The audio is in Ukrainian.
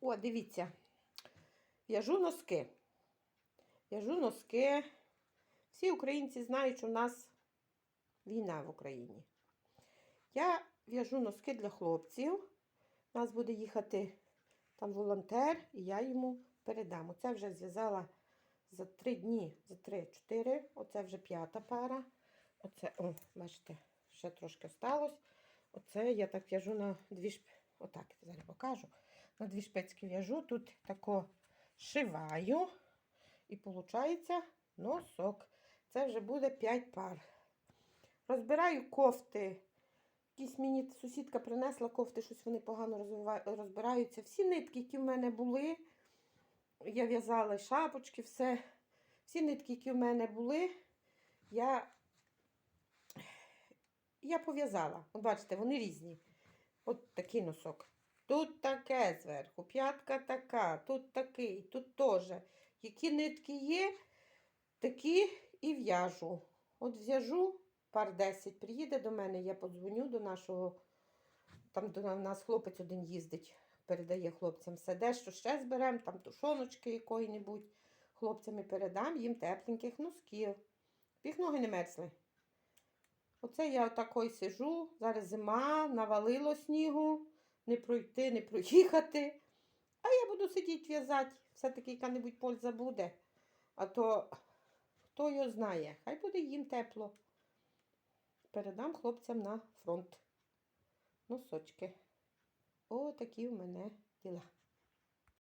О, дивіться. В'яжу носки. В'яжу носки. Всі українці знають, що в нас війна в Україні. Я в'яжу носки для хлопців. У нас буде їхати там волонтер, і я йому передам. Оце вже зв'язала за три дні, за три-чотири. Оце вже п'ята пара. Оце, о, бачите, ще трошки сталося. Оце я так в'яжу на дві шп... Отак, зараз покажу. На дві шпицьки в'яжу. Тут тако шиваю. І виходить носок. Це вже буде 5 пар. Розбираю кофти. Якісь мені сусідка принесла кофти, щось вони погано розбираються. Всі нитки, які в мене були, я в'язала шапочки, все. Всі нитки, які в мене були, я, я пов'язала. От бачите, вони різні. От такий носок. Тут таке зверху, п'ятка така, тут такий, тут теж. Які нитки є, такі і в'яжу. От в'яжу пар 10, приїде до мене, я подзвоню до нашого, там до нас хлопець один їздить, передає хлопцям все. Дещо ще зберемо, там тушоночки якої-небудь. Хлопцям і передам їм тепленьких носків. Їх ноги не мерзли. Оце я отакою сижу, зараз зима, навалило снігу, не пройти, не проїхати. А я буду сидіти в'язати, все-таки яка-небудь польза буде. А то хто його знає, хай буде їм тепло. Передам хлопцям на фронт. Носочки. О, такі в мене діла.